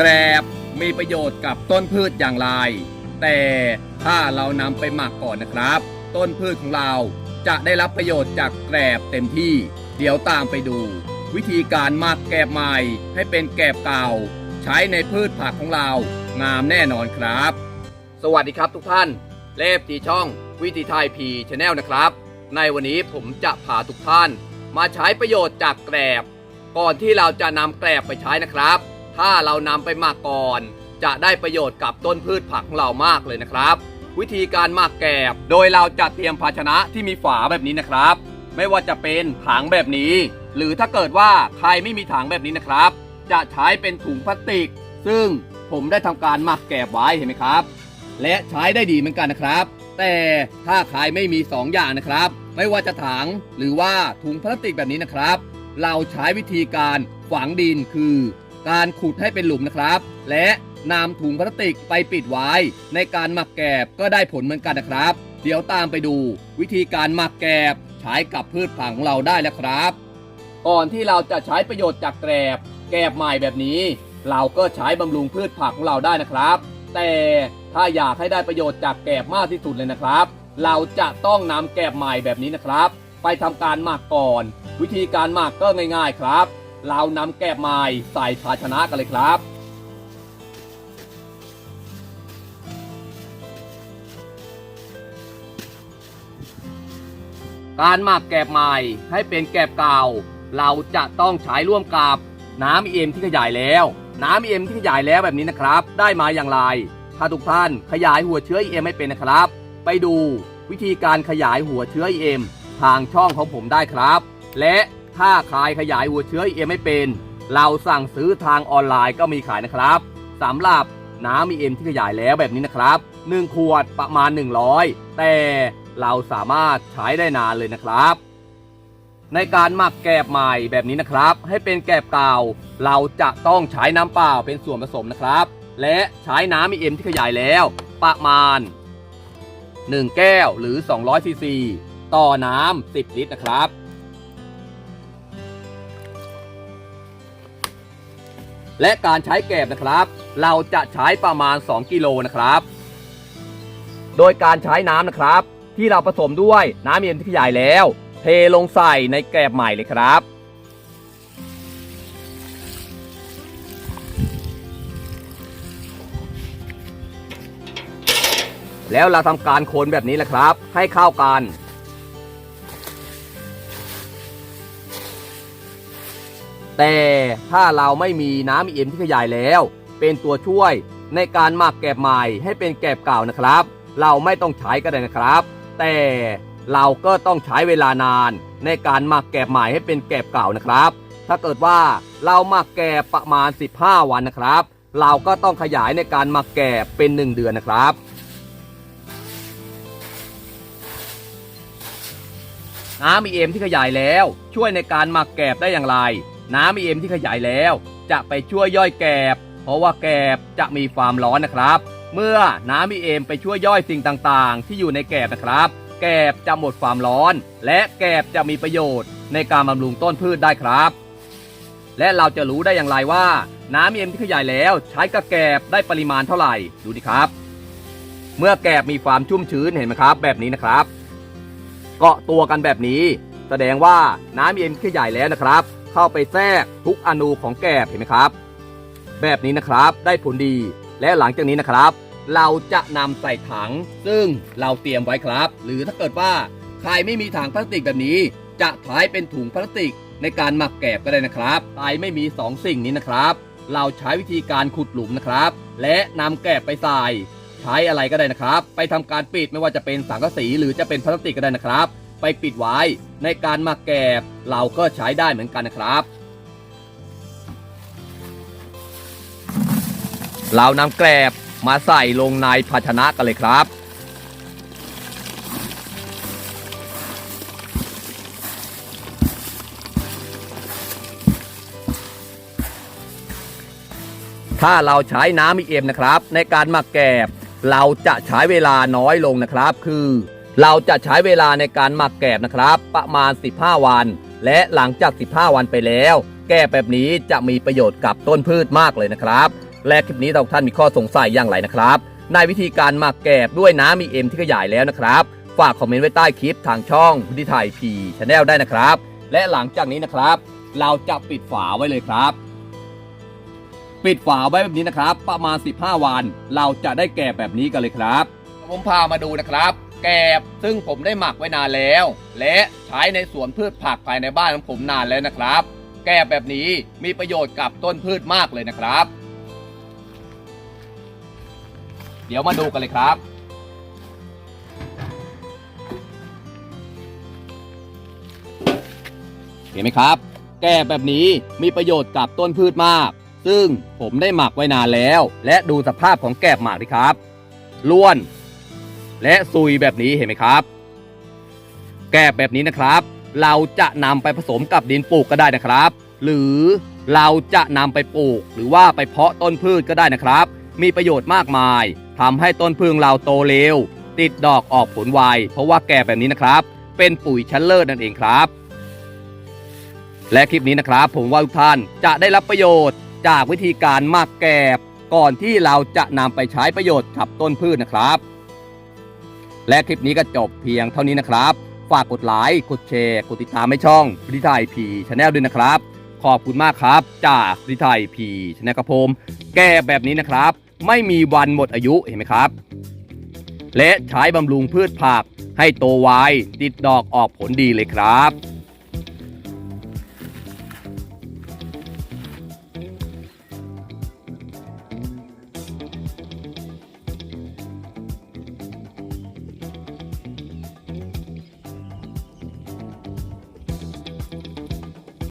แกรบมีประโยชน์กับต้นพืชอย่างไร แต่ถ้าเรานำไปหมักก่อนนะครับ ต้นพืชของเราจะได้รับประโยชน์จากแกรบเต็มที่ เดี๋ยวตามไปดู วิธีการหมักแกรบใหม่ให้เป็นแกรบเก่า ใช้ในพืชผักของเรา งามแน่นอนครับ สวัสดีครับทุกท่าน เลฟทีช่อง วิธีไทยพีชแนลนะครับ ในวันนี้ผมจะพาทุกท่าน มาใช้ประโยชน์จากแกรบ ก่อนที่เราจะนำแกลบไปใช้นะครับ ถ้าเรานำไปหมักก่อน จะได้ประโยชน์กับต้นพืชผักของเรามากเลยนะครับ วิธีการหมักแกบ โดยเราจะเตรียมภาชนะที่มีฝาแบบนี้นะครับ ไม่ว่าจะเป็นถังแบบนี้ หรือถ้าเกิดว่าใครไม่มีถังแบบนี้นะครับ จะใช้เป็นถุงพลาสติก ซึ่งผมได้ทำการหมักแกบไว้เห็นไหมครับ และใช้ได้ดีเหมือนกันนะครับ แต่ถ้าใครไม่มี 2 อย่างนะครับ ไม่ว่าจะถังหรือว่าถุงพลาสติกแบบนี้นะครับ เราใช้วิธีการฝังดินคือ การขุดให้เป็นหลุมนะครับ และนำถุงพลาสติกไปปิดไว้ ในการหมักแกบก็ได้ผลเหมือนกันนะครับ เดี๋ยวตามไปดู วิธีการหมักแกบใช้กับพืชผักของเราได้แล้วครับ ก่อนที่เราจะใช้ประโยชน์จากแกลบแกลบใหม่แบบนี้ เราก็ใช้บำรุงพืชผักของเราได้นะครับ แต่ถ้าอยากให้ได้ประโยชน์จากแกลบมากที่สุดเลยนะครับ เราจะต้องนำแกลบใหม่แบบนี้นะครับ ไปทำการหมักก่อน วิธีการหมักก็ง่าย ๆครับ เรานำแกลบใหม่ใส่ภาชนะกันเลยครับ การหมักแกลบใหม่ให้เป็นแกลบเก่าเราจะต้องใช้ร่วมกับน้ำเอ็มที่ขยายแล้ว น้ำเอ็มที่ขยายแล้วแบบนี้นะครับ ได้มาอย่างไรถ้าทุกท่านขยายหัวเชื้อ EM ไม่เป็นนะครับ ไปดูวิธีการขยายหัวเชื้อ EM ทางช่องของผมได้ครับ และ ถ้าใครขยายหัวเชื้อ EM ไม่เป็น เราสั่งซื้อทางออนไลน์ก็มีขายนะครับสำหรับน้ำ EM ที่ขยายแล้วแบบนี้นะครับ1ขวดประมาณ 100 แต่เราสามารถใช้ได้นานเลยนะครับ ในการหมักแกบใหม่แบบนี้นะครับ ให้เป็นแกบเก่า เราจะต้องใช้น้ำเปล่าเป็นส่วนผสมนะครับ และใช้น้ำมีเอ็มที่ขยายแล้ว ประมาณ 1 แก้วหรือ 200ซีซีต่อน้ำ10 ลิตรนะครับ และการใช้แกบนะครับ เราจะใช้ประมาณ 2 กิโลนะครับ โดยการใช้น้ำนะครับ ที่เราผสมด้วยน้ำเย็นที่ขยายแล้ว เทลงใส่ในแกบใหม่เลยครับแล้วเราทำการคนแบบนี้แหละครับ ให้เข้ากัน แต่ถ้าเราไม่มีน้ำเอ็มที่ขยายแล้ว เป็นตัวช่วยในการหมักแกบใหม่ให้เป็นแกบเก่านะครับ เราไม่ต้องใช้ก็ได้นะครับ แต่เราก็ต้องใช้เวลานานในการหมักแกบใหม่ให้เป็นแกบเก่านะครับ ถ้าเกิดว่าเราหมักแกบประมาณ 15 วันนะครับ เราก็ต้องขยายในการหมักแกบเป็น 1 เดือนนะครับน้ำ EM ที่ขยายแล้วช่วยในการหมักแกบได้อย่างไร น้ำ EM ที่ขยายแล้ว จะไปช่วยย่อยแกบ เพราะว่าแกบจะมีความร้อนนะครับ เมื่อน้ำ EM ไปช่วยย่อยสิ่งต่างๆ ที่อยู่ในแกบนะครับ แกบจะหมดความร้อน และแกบจะมีประโยชน์ในการบำรุงต้นพืชได้ครับ และเราจะรู้ได้อย่างไรว่า น้ำ EM ที่ขยายแล้วใช้กับแกบได้ปริมาณเท่าไหร่ดูดิครับ เมื่อแกบมีความชุ่มชื้นเห็นไหมครับ แบบนี้นะครับ เกาะตัวกันแบบนี้ แสดงว่าน้ำเย็นที่ใหญ่แล้วนะครับ เข้าไปแทรกทุกอนูของแกบเห็นไหมครับ แบบนี้นะครับได้ผลดีและหลังจากนี้นะครับ เราจะนำใส่ถัง ซึ่งเราเตรียมไว้ครับ หรือถ้าเกิดว่าใครไม่มีถังพลาสติกแบบนี้ จะใช้เป็นถุงพลาสติกในการหมักแกบก็ได้นะครับใครไม่มีสองสิ่งนี้นะครับ เราใช้วิธีการขุดหลุมนะครับ และนำแกบไปใส่ใช้อะไรก็ได้นะครับ ไปทำการปิดไม่ว่าจะเป็นสังกะสีหรือจะเป็นพลาสติกก็ได้นะครับ ไปปิดไว้ ในการมักแกบเราก็ใช้ได้เหมือนกันนะครับ เรานำแกลบมาใส่ลงในภาชนะกันเลยครับ ถ้าเราใช้น้ำมีเอ็มนะครับ ในการมักแกบเราจะใช้เวลาน้อยลงนะครับ คือ เราจะใช้เวลาในการหมักแกบนะครับ ประมาณ 15 วัน และหลังจาก 15 วันไปแล้ว แกบแบบนี้จะมีประโยชน์กับต้นพืชมากเลยนะครับ และคลิปนี้เราท่านมีข้อสงสัยอย่างไรนะครับ ในวิธีการหมักแกบด้วยน้ำมีเอ็มที่ขยายแล้วนะครับ ฝากคอมเมนต์ไว้ใต้คลิปทางช่องพุทธิไทยพีชแนลได้นะครับ และหลังจากนี้นะครับ เราจะปิดฝาไว้เลยครับ ปิดฝาไว้แบบนี้นะครับ ประมาณ 15 วัน เราจะได้แกบแบบนี้กันเลยครับผมพามาดูนะครับ แกบ ซึ่งผมได้หมักไว้นานแล้ว และใช้ในสวนพืชผักภายในบ้านของผมนานแล้วนะครับ แกบแบบนี้มีประโยชน์กับต้นพืชมากเลยนะครับ เดี๋ยวมาดูกันเลยครับเห็นไหมครับ แกบแบบนี้มีประโยชน์กับต้นพืชมาก ซึ่งผมได้หมักไว้นานแล้ว และดูสภาพของแกบหมักดิครับล้วน และซุยแบบนี้เห็นไหมครับ แกบแบบนี้นะครับ เราจะนำไปผสมกับดินปลูกก็ได้นะครับ หรือเราจะนำไปปลูก หรือว่าไปเพาะต้นพืชก็ได้นะครับ มีประโยชน์มากมายทำให้ต้นพืชเราโตเร็ว ติดดอกออกผลไวเพราะว่าแกบแบบนี้นะครับ เป็นปุ๋ยชั้นเลิศนั่นเองครับ และคลิปนี้นะครับ ผมว่าทุกท่านจะได้รับประโยชน์จากวิธีการหมักแกบก่อนที่เราจะนำไปใช้ประโยชน์กับต้นพืชนะครับ และคลิปนี้ก็จบเพียงเท่านี้นะครับ ฝากกดไลค์กดแชร์ กดติดตามให้ช่องพริไทยพีชาแนลด้วยนะครับ ขอบคุณมากครับจากพริไทยพีชาแนลกระผมแก้แบบนี้นะครับ ไม่มีวันหมดอายุเห็นไหมครับ และใช้บำรุงพืชผักให้โตไวติดดอกออกผลดีเลยครับ